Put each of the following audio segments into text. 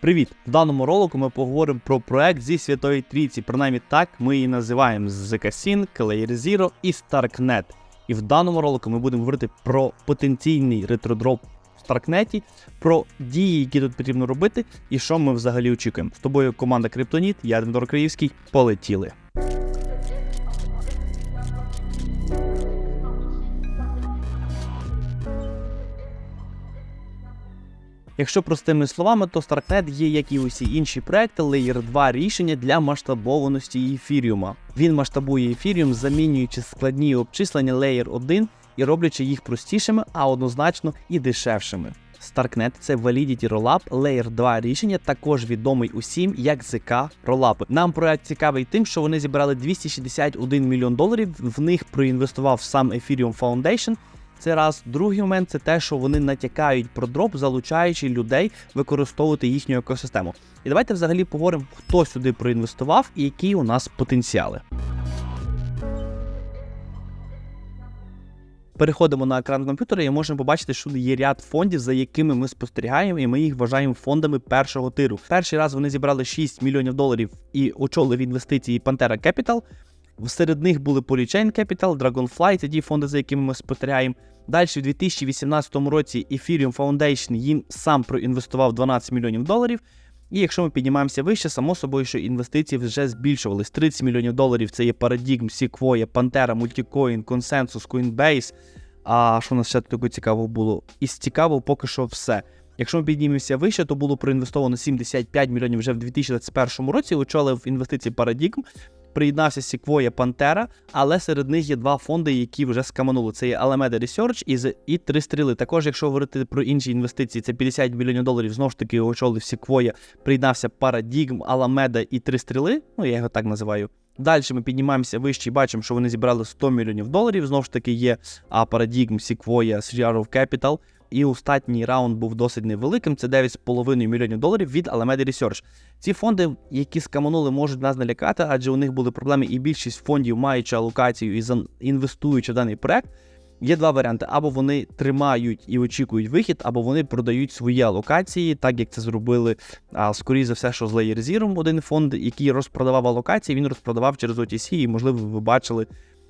Привіт! В даному ролику ми поговоримо про проект зі Святої Трійці. Принаймні так ми її називаємо ZK-Sync, Layer Zero і Starknet. І в даному ролику ми будемо говорити про потенційний ретродроп в Старкнеті, про дії, які тут потрібно робити, і що ми взагалі очікуємо. З тобою команда Криптоніт, я Дмитро Криївський. Полетіли. Якщо простими словами, то Starknet є, як і усі інші проекти, Layer 2 рішення для масштабованості ефіріума. Він масштабує ефіріум, замінюючи складні обчислення Layer 1 і роблячи їх простішими, а однозначно і дешевшими. Starknet – це Validity Rollup Layer 2 рішення, також відомий усім як ZK Rollup. Нам проект цікавий тим, що вони зібрали 261 мільйон доларів. В них проінвестував сам Ethereum Foundation. Це раз. Другий момент це те, що вони натякають про дроп, залучаючи людей використовувати їхню екосистему. І давайте взагалі поговоримо, хто сюди проінвестував і які у нас потенціали. Переходимо на екран комп'ютера і можемо побачити, що є ряд фондів, за якими ми спостерігаємо, і ми їх вважаємо фондами першого тиру. Перший раз вони зібрали 6 мільйонів доларів і очолив інвестиції Pantera Capital. Серед них були Polychain Capital, Dragonfly, це ті фонди, за якими ми спостерігаємо. Далі, в 2018 році Ethereum Foundation їм сам проінвестував 12 мільйонів доларів. І якщо ми піднімаємося вище, само собою, що інвестиції вже збільшувались. 30 мільйонів доларів це є Paradigm, Sequoia, Pantera, Multicoin, Consensus, Coinbase. А що у нас ще такого цікавого було? Із цікавого поки що все. Якщо ми піднімемося вище, то було проінвестовано 75 мільйонів вже в 2021 році. Очолив інвестиції Paradigm приєднався Sequoia Pantera, але серед них є два фонди, які вже скаманули. Це є Alameda Research і, і три стріли. Також, якщо говорити про інші інвестиції, це 50 мільйонів доларів. Знову ж таки, очолив Sequoia, приєднався Paradigm, Alameda і три стріли. Ну, я його так називаю. Далі ми піднімаємося вище і бачимо, що вони зібрали 100 мільйонів доларів. Знову ж таки, є Paradigm, Sequoia, Sierra of Capital. І останній раунд був досить невеликим. Це 9,5 мільйонів доларів від Alameda Research. Ці фонди, які скаманули, можуть нас налякати, адже у них були проблеми, і більшість фондів, маючи алокацію і інвестуючи в даний проект. Є два варіанти: або вони тримають і очікують вихід, або вони продають свої алокації, так як це зробили, а, скоріше за все, що з Layer Zero один фонд, який розпродавав алокації, він розпродавав через OTC, і, можливо, ви бачили,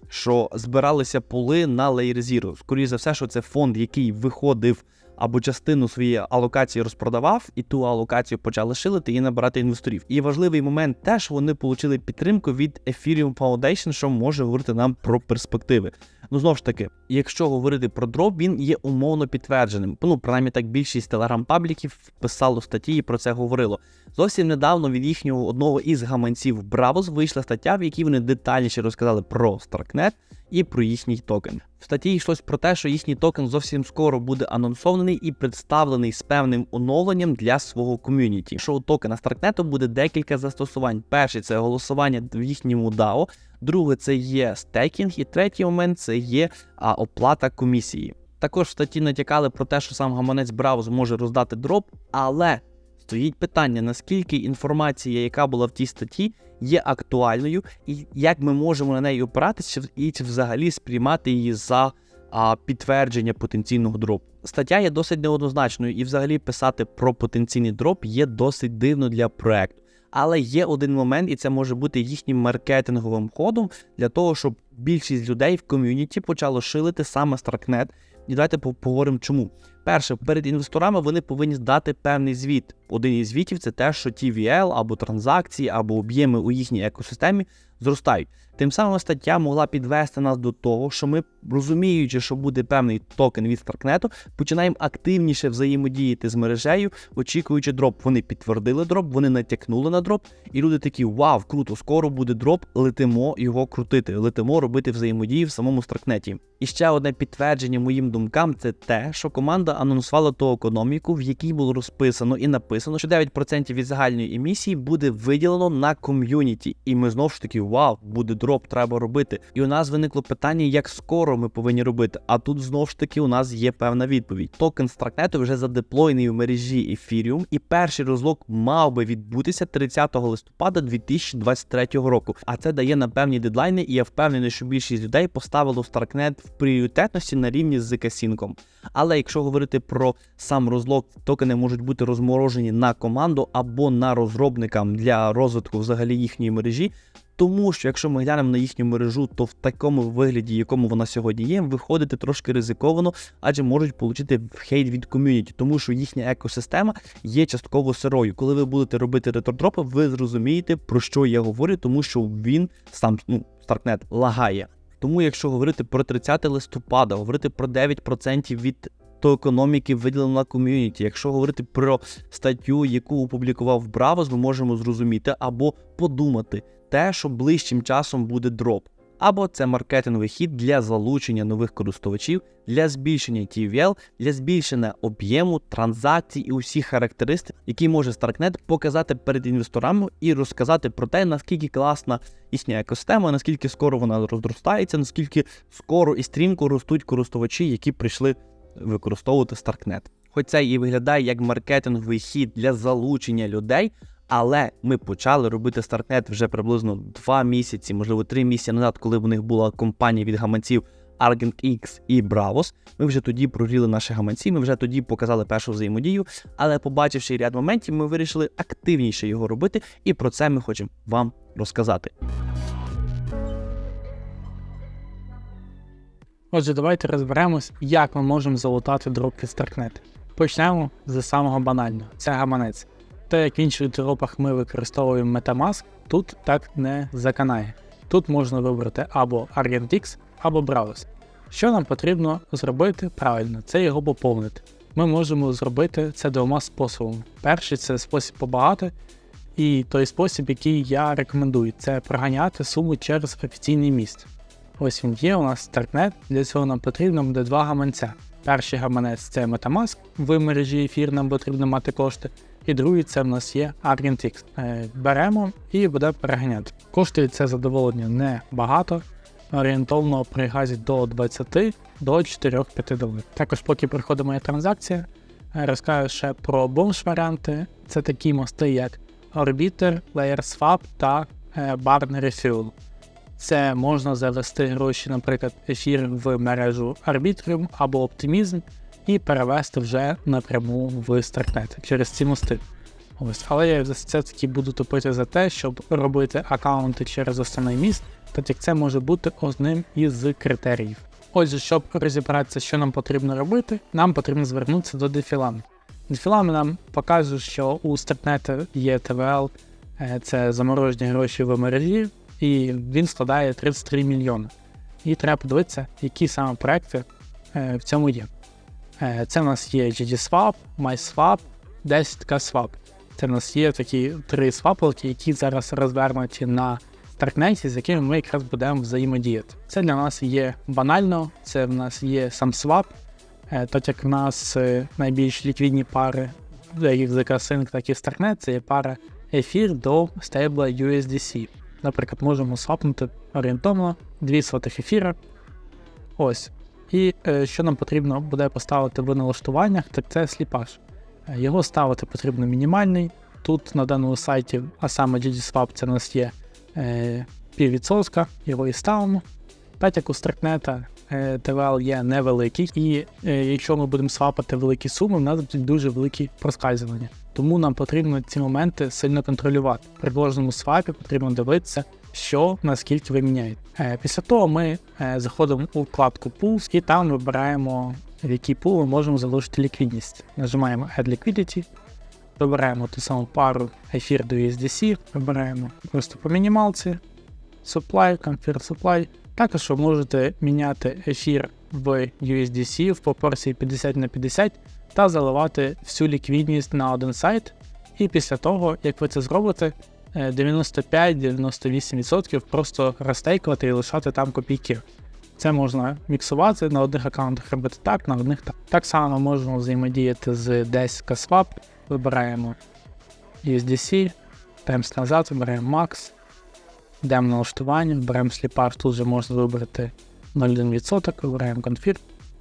що збиралися поли на Layer Zero. Скоріше за все, що це фонд, який виходив або частину своєї алокації розпродавав, і ту алокацію почали шилити і набирати інвесторів. І важливий момент те, що вони отримали підтримку від Ethereum Foundation, що може говорити нам про перспективи. Ну знову ж таки, якщо говорити про дроп, він є умовно підтвердженим. Ну, принаймні так більшість телеграм-пабліків писало статті і про це говорило. Зовсім недавно від їхнього одного із гаманців Bravos вийшла стаття, в якій вони детальніше розказали про Starknet і про їхній токен. В статті йшлось про те, що їхній токен зовсім скоро буде анонсований і представлений з певним оновленням для свого ком'юніті. Що у токена Starknet буде декілька застосувань. Перший це голосування в їхньому DAO, друге це є стейкінг, і третій момент це є а, оплата комісії. Також в статті натякали про те, що сам гаманець Браво зможе роздати дроп, але стоїть питання, наскільки інформація, яка була в тій статті, є актуальною, і як ми можемо на неї опиратися, і взагалі сприймати її за а, підтвердження потенційного дропу. Стаття є досить неоднозначною, і взагалі писати про потенційний дроп є досить дивно для проекту. Але є один момент, і це може бути їхнім маркетинговим ходом для того, щоб більшість людей в ком'юніті почало шилити саме Starknet. І давайте поговоримо чому. Перше, перед інвесторами вони повинні здати певний звіт. Один із звітів це те, що TVL або транзакції, або об'єми у їхній екосистемі зростають. Тим самим стаття могла підвести нас до того, що ми, розуміючи, що буде певний токен від Старкнету, починаємо активніше взаємодіяти з мережею, очікуючи дроп. Вони підтвердили дроп, вони натякнули на дроп, і люди такі: Вау, круто! Скоро буде дроп, летимо його крутити, летимо робити взаємодію в самому Старкнеті. І ще одне підтвердження моїм думкам це те, що команда анонсувала ту економіку, в якій було розписано і написано, що 9% від загальної емісії буде виділено на ком'юніті. І ми знову ж таки, вау, буде дроп. Дроп треба робити. І у нас виникло питання, як скоро ми повинні робити. А тут знову ж таки у нас є певна відповідь. Токен Стракнету вже задеплойний в мережі Ethereum, і перший розлог мав би відбутися 30 листопада 2023 року. А це дає на певні дедлайни, і я впевнений, що більшість людей поставило Starknet в пріоритетності на рівні з Касінком. Але якщо говорити про сам розлог, токени можуть бути розморожені на команду або на розробникам для розвитку взагалі їхньої мережі. Тому що якщо ми глянемо на їхню мережу, то в такому вигляді, якому вона сьогодні є, виходити трошки ризиковано, адже можуть отримати хейт від ком'юніті, тому що їхня екосистема є частково сирою. Коли ви будете робити ретродропи, ви зрозумієте, про що я говорю, тому що він сам ну, Starknet лагає. Тому, якщо говорити про 30 листопада, говорити про 9% від то економіки виділено на ком'юніті. Якщо говорити про статтю, яку опублікував Бравос, ми можемо зрозуміти або подумати те, що ближчим часом буде дроп. Або це маркетинговий хід для залучення нових користувачів, для збільшення TVL, для збільшення об'єму, транзакцій і усіх характеристик, які може Starknet показати перед інвесторами і розказати про те, наскільки класна їхня екосистема, наскільки скоро вона розростається, наскільки скоро і стрімко ростуть користувачі, які прийшли використовувати Starknet. Хоч це і виглядає як маркетинговий хід для залучення людей. Але ми почали робити Starknet вже приблизно 2 місяці, можливо, 3 місяці назад, коли в них була компанія від гаманців Argent X і Bravos. Ми вже тоді прогріли наші гаманці, ми вже тоді показали першу взаємодію. Але побачивши ряд моментів, ми вирішили активніше його робити, і про це ми хочемо вам розказати. Отже, давайте розберемось, як ми можемо залутати дроп від Starknet. Почнемо з самого банального: це гаманець. Те, як в інших дропах ми використовуємо Metamask, тут так не заканає. Тут можна вибрати або ArgentX, або Browse. Що нам потрібно зробити правильно, це його поповнити. Ми можемо зробити це двома способами. Перший це спосіб побагати, і той спосіб, який я рекомендую, це проганяти суму через офіційний міст. Ось він є, у нас Starknet, для цього нам потрібно буде два гаманця. Перший гаманець це Metamask, в мережі ефір нам потрібно мати кошти. І другий це в нас є ArgentX. Е, беремо і буде переганяти. Коштує це задоволення не багато, орієнтовно при газі до 20 до 4-5 доларів. Також, поки приходить моя транзакція, е, розкажу ще про бомж варіанти. Це такі мости, як Orbiter, LayerSwap та е, Barn Refuel. Це можна завести гроші, наприклад, ефір в мережу Arbitrium або Optimism і перевести вже напряму в Starknet через ці мости. Ось, Але я все-таки буду топити за те, щоб робити аккаунти через основний міст, так як це може бути одним із критеріїв. Отже, щоб розібратися, що нам потрібно робити, нам потрібно звернутися до дефілами. Дефілами нам показують, що у Starknet є ТВЛ, е, це заморожені гроші в мережі, і він складає 33 мільйони. І треба подивитися, які саме проекти е, в цьому є. Е, це в нас є GDSwap, MySwap, 10K Це в нас є такі три свапалки, які зараз розвернуті на Starknet, з якими ми якраз будемо взаємодіяти. Це для нас є банально, це в нас є сам свап, е, так як в нас найбільш ліквідні пари, як ZK Sync, так і Starknet, це є пара ефір до стейбла USDC. Наприклад, можемо свапнути орієнтовно 2 сотих ефіра. Ось. І е, що нам потрібно буде поставити в налаштуваннях, так це сліпаж. Е, його ставити потрібно мінімальний. Тут на даному сайті, а саме GDSwap, це у нас є е, піввідсотка, його і ставимо. Так як у Starknet е, ТВЛ є невеликий, і е, якщо ми будемо свапати великі суми, у нас будуть дуже великі проскальзування. Тому нам потрібно ці моменти сильно контролювати. При кожному свапі потрібно дивитися, що наскільки ви міняєте. Е, після того ми е, заходимо у вкладку Pools і там вибираємо, в який пул ми можемо залишити ліквідність. Нажимаємо Add Liquidity, вибираємо ту саму пару ефір до USDC, вибираємо просто по мінімалці, Supply, Confirm Supply. Також ви можете міняти ефір в USDC в пропорції 50 на 50 та заливати всю ліквідність на один сайт. І після того, як ви це зробите, 95-98% просто розтейкувати і лишати там копійки. Це можна міксувати на одних аккаунтах робити так, на одних так. Так само можемо взаємодіяти з десь Swap, вибираємо USDC, темс назад, вибираємо Max, йдемо на налаштування, беремо сліпаж, тут вже можна вибрати 0,1%, вибираємо Confirm,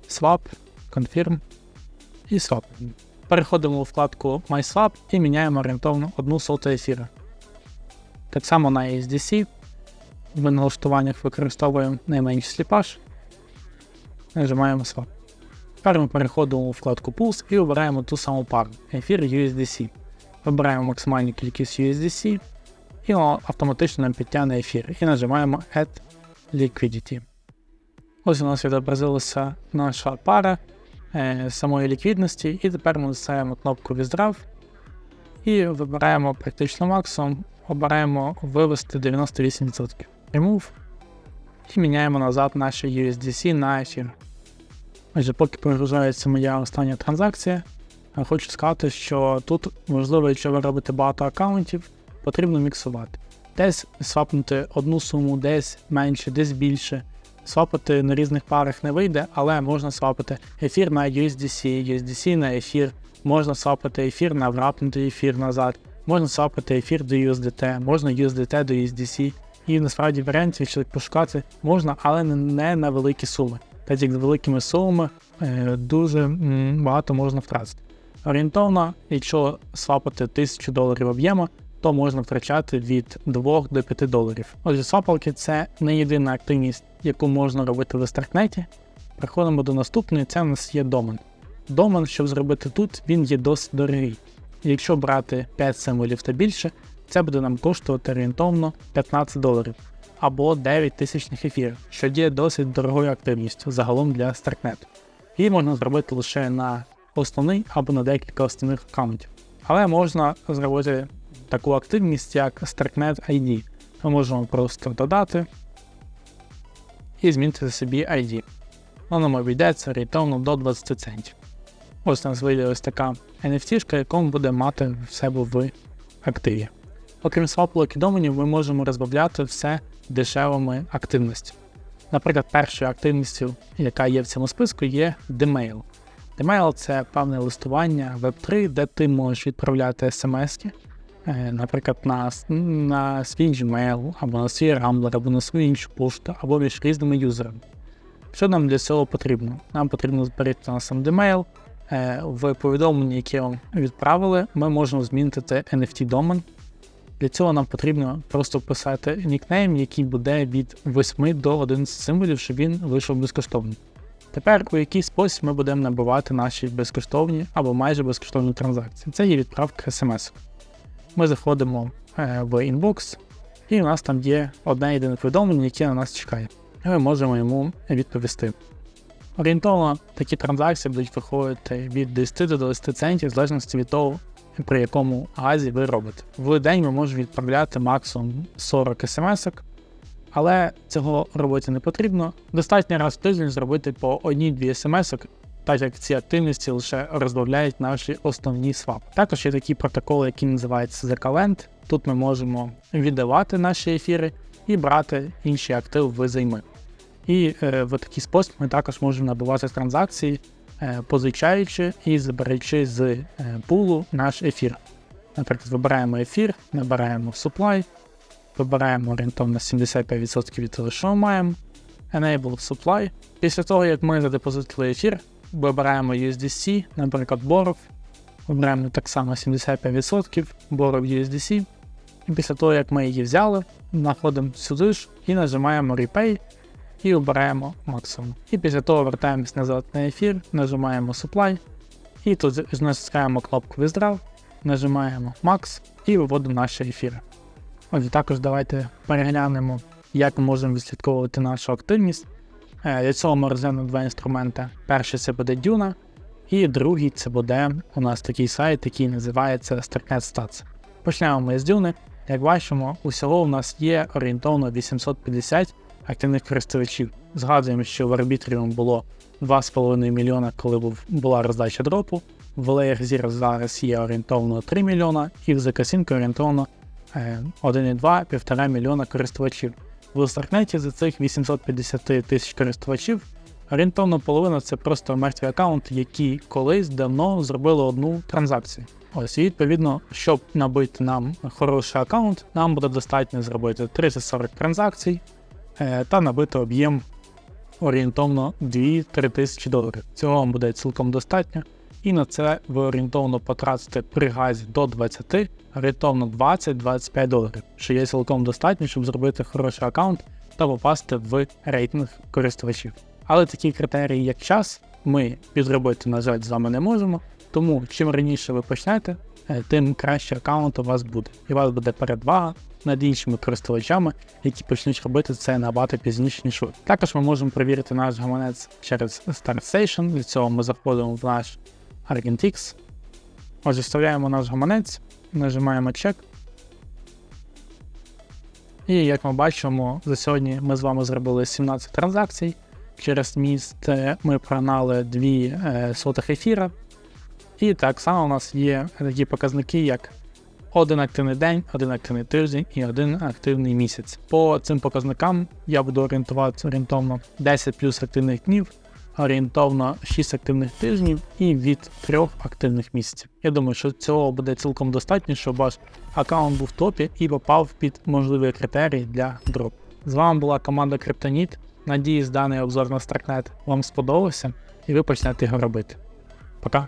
Swap, Confirm і Swap. Переходимо у вкладку MySwap і міняємо орієнтовно одну соту ефіра. Так само на USDC. В налаштуваннях використовуємо найменший сліпаж. Нажимаємо Swap. Тепер ми переходимо у вкладку Pulse і обираємо ту саму пару ефір USDC. Вибираємо максимальну кількість USDC і автоматично нам підтягне ефір. І нажимаємо Add Liquidity. Ось у нас відобразилася наша пара самої ліквідності, і тепер ми ставимо кнопку Withdraw і вибираємо практично максимум, обираємо вивести 98%. Remove і міняємо назад наші USDC на ефір. Отже, поки прогружається моя остання транзакція, я хочу сказати, що тут можливо, якщо ви робите багато аккаунтів, потрібно міксувати. Десь свапнути одну суму, десь менше, десь більше. Свапати на різних парах не вийде, але можна свапати ефір на USDC, USDC на ефір, можна свапати ефір на врапнутий ефір назад, можна свапати ефір до USDT, можна USDT до USDC. І насправді варіантів, якщо пошукати, можна, але не- на великі суми. Так як з великими сумами е, дуже багато можна втратити. Орієнтовно, якщо свапати 1000 доларів об'єму, то можна втрачати від 2 до 5 доларів. Отже, свапалки це не єдина активність, яку можна робити в Старкнеті. Переходимо до наступної, це у нас є домен. Домен, щоб зробити тут, він є досить дорогий. Якщо брати 5 символів та більше, це буде нам коштувати орієнтовно 15 доларів або 9 тисячних ефірів, що є досить дорогою активністю загалом для Старкнету. Її можна зробити лише на основний або на декілька основних аккаунтів. Але можна зробити таку активність, як Starknet ID. Ми можемо просто додати і змінити собі ID. Воно нам обійдеться орієнтовно до 20 центів. Ось у нас вийде ось така NFT, яку ми будемо мати в себе в активі. Окрім свапулок і доменів, ми можемо розбавляти все дешевими активностями. Наприклад, першою активністю, яка є в цьому списку, є Dmail. Dmail це певне листування Web3, де ти можеш відправляти смс-ки, наприклад, на, на свій Gmail, або на свій Rambler, або на свою іншу пошту, або між різними юзерами. Що нам для цього потрібно? Нам потрібно зберегти на сам. Е, В повідомленні, яке вам відправили, ми можемо змінити NFT домен. Для цього нам потрібно просто вписати нікнейм, який буде від 8 до 11 символів, щоб він вийшов безкоштовно. Тепер у який спосіб ми будемо набивати наші безкоштовні або майже безкоштовні транзакції. Це є відправка смс. Ми заходимо е, в інбокс, і у нас там є одне єдине повідомлення, яке на нас чекає. І ми можемо йому відповісти. Орієнтовно такі транзакції будуть виходити від 10 до 20 центів, в залежності від того, при якому газі ви робите. В день ми можемо відправляти максимум 40 смс, але цього робити не потрібно. Достатньо раз в тиждень зробити по одній-дві смс, так як ці активності лише розбавляють наші основні свап. Також є такі протоколи, які називаються Calend. Тут ми можемо віддавати наші ефіри і брати інші активи в займи. І е, в такий спосіб ми також можемо набувати транзакції, е, позичаючи і забираючи з е, пулу наш ефір. Наприклад, вибираємо ефір, набираємо supply, вибираємо орієнтовно 75% від того, що ми маємо, Enable Supply. Після того, як ми задепозитили ефір, вибираємо USDC, наприклад, Borrow, вибираємо так само 75% Borrow USDC. І після того, як ми її взяли, знаходимо сюди ж і нажимаємо Repay і обираємо максимум. І після того вертаємось назад на ефір, нажимаємо Supply, і тут натискаємо кнопку Withdraw, нажимаємо Max і виводимо наші ефіри. Отже, також давайте переглянемо, як ми можемо відслідковувати нашу активність. Е, Для цього ми розглянемо два інструменти. Перший це буде Duna, і другий це буде у нас такий сайт, який називається Starknet Stats. Почнемо ми з Dune. Як бачимо, усього у нас є орієнтовно 850 активних користувачів. Згадуємо, що в Arbitrium було 2,5 мільйона, коли була роздача дропу. В Layer Zero зараз є орієнтовно 3 мільйона, і в ZK орієнтовно е, 1,2-1,5 мільйона користувачів. В Starknet за цих 850 тисяч користувачів орієнтовно половина це просто мертві аккаунти, які колись давно зробили одну транзакцію. Ось, і відповідно, щоб набити нам хороший аккаунт, нам буде достатньо зробити 30-40 транзакцій е, та набити об'єм орієнтовно 2-3 тисячі доларів. Цього вам буде цілком достатньо. І на це ви орієнтовно потратите при газі до 20, орієнтовно 20-25 доларів, що є цілком достатньо, щоб зробити хороший аккаунт та попасти в рейтинг користувачів. Але такі критерії, як час, ми підробити, на жаль, з вами не можемо. Тому чим раніше ви почнете, е, тим краще аккаунт у вас буде. І у вас буде передвага над іншими користувачами, які почнуть робити це набагато пізніше, ніж ви. Також ми можемо перевірити наш гаманець через StartStation. Для цього ми заходимо в наш Argentix. Отже, вставляємо наш гаманець, нажимаємо чек. І як ми бачимо, за сьогодні ми з вами зробили 17 транзакцій. Через міст ми прогнали 2 е, сотих ефіра. І так само у нас є такі показники, як один активний день, один активний тиждень і один активний місяць. По цим показникам я буду орієнтуватися орієнтовно 10 плюс активних днів, орієнтовно 6 активних тижнів і від 3 активних місяців. Я думаю, що цього буде цілком достатньо, щоб ваш аккаунт був в топі і попав під можливі критерії для дроп. З вами була команда Криптоніт. Надіюсь, даний обзор на Starknet вам сподобався і ви почнете його робити. Пока!